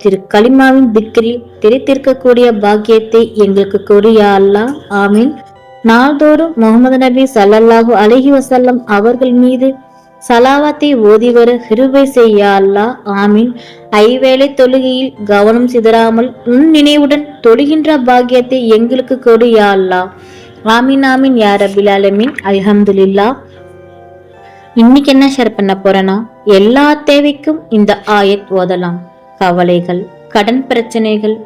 திரு கலிமாவின் திக்ரில் திரைத்திருக்கக்கூடிய பாக்கியத்தை எங்களுக்கு கூறியா அல்லா ஆமீன். நாள்தோறும் முகமது நபி சல்லல்லாஹு அலஹி வசல்லம் அவர்கள் மீது சலாவாத்தை ஓதி வர ஹிருபை செய்யா அல்லா ஆமீன். ஐவேளை தொழுகையில் கவனம் சிதறாமல் உன் நினைவுடன் தொழுகின்ற பாக்கியத்தை எங்களுக்கு கொடு யா அல்லாஹ். ஆமீன் ஆமீன் யா ரபில் ஆலமீன். அல்ஹம்துலில்லாஹ். இன்னைக்கு என்ன ஷேர் பண்ண போறேன்னா எல்லா தேவைக்கும் இந்த ஆயத் ஓதலாம். கவலைகள் கடன் பிரச்சனைகள்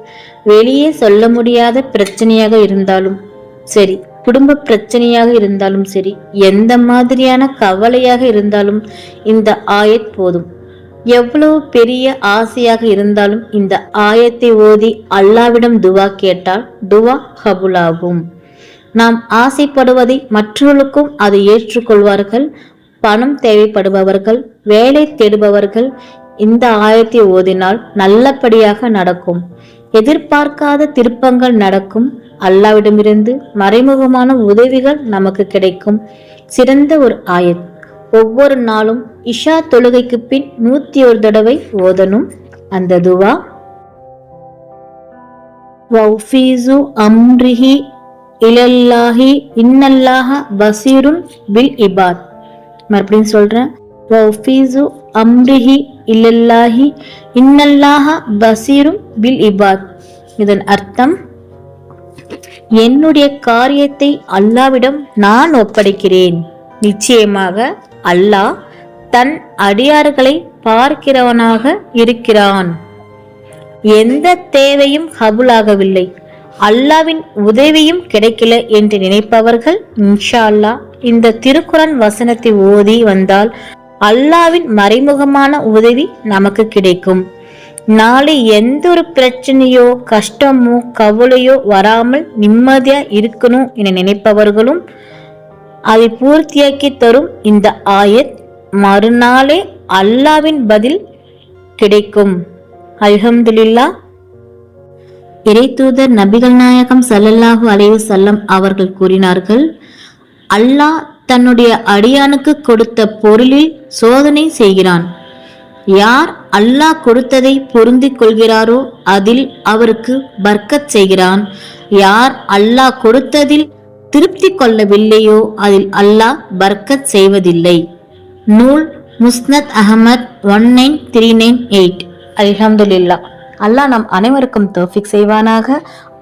வெளியே சொல்ல முடியாத பிரச்சனையாக இருந்தாலும் சரி குடும்ப பிரச்சனையாக இருந்தாலும் சரி எந்த மாதிரியான கவலையாக இருந்தாலும் இந்த ஆயத் போதும். எவ்வளவு பெரிய ஆசையாக இருந்தாலும் இந்த ஆயத்தை ஓதி அல்லாவிடம் துவா கேட்டால் துவா கபுலாகும். நாம் ஆசைப்படுவதை மற்றவர்களுக்கும் அதை ஏற்றுக்கொள்வார்கள் பணம் தேவைப்படுபவர்கள் வேலை தேடுபவர்கள் இந்த ஆயத்தை ஓதினால் நல்லபடியாக நடக்கும். எதிர்பார்க்காத திருப்பங்கள் நடக்கும். அல்லாவிடமிருந்து மறைமுகமான உதவிகள் நமக்கு கிடைக்கும். சிறந்த ஒரு ஆயத். ஒவ்வொரு நாளும் இஷா தொழுகைக்கு பின் நூத்தி ஒரு தடவை ஓதணும். அந்த துவா வௌஃபீசு அம்ரிஹி இலல்லாஹி இன்னல்லாஹ பசீருன் பில் இபாத். மறுபடியும் சொல்றேன் வௌஃபீசு அம்ரிஹி இல்லல்லாஹி இன்னல்லாஹா பசீரும் பில் இபாத். இதன் அர்த்தம் என்னுடைய காரியத்தை அல்லாவிடம் நான் ஒப்படைக்கிறேன். நிச்சயமாக அல்லாஹ் தன் அடியார்களை பார்க்கிறவனாக இருக்கிறான். எந்த தேவையும் கபுலாகவில்லை. அல்லாவின் உதவியும் கிடைக்கல என்று நினைப்பவர்கள் இன்ஷா அல்லா இந்த திருக்குறன் வசனத்தை ஓதி வந்தால் அல்லாவின் மறைமுகமான உதவி நமக்கு கிடைக்கும். நாளை எந்த ஒரு பிரச்சனையோ கஷ்டமோ கவலையோ வராமல் நிம்மதியா இருக்கணும் என நினைப்பவர்களும் அதை பூர்த்தியாக்கி தரும் இந்த ஆயத் மறுநாளே அல்லாவின் பதில் கிடைக்கும். அல்ஹம்துலில்லா. இறைத்தூதர் நபிகள் நாயகம் சல்லல்லாஹு அலைவு செல்லம் அவர்கள் கூறினார்கள் அல்லாஹ் தன்னுடைய அடியானுக்கு கொடுத்த பொருளில் சோதனை செய்கிறான். யார் அல்லாஹ் கொடுத்ததை பொருந்திக் கொள்கிறாரோ அதில் அவருக்கு பர்க்கச் செய்கிறான். யார் அல்லாஹ் கொடுத்ததில் திருப்தி கொள்ளவில்லையோ அதில் அல்லாஹ் பர்க்கத் செய்வதில்லை. நூல் முஸ்னத் Ahmed one nine three nine eight அல்ஹம்துலில்லா அல்லாஹ் நம் அனைவருக்கும் தோஃபிக் செய்வானாக.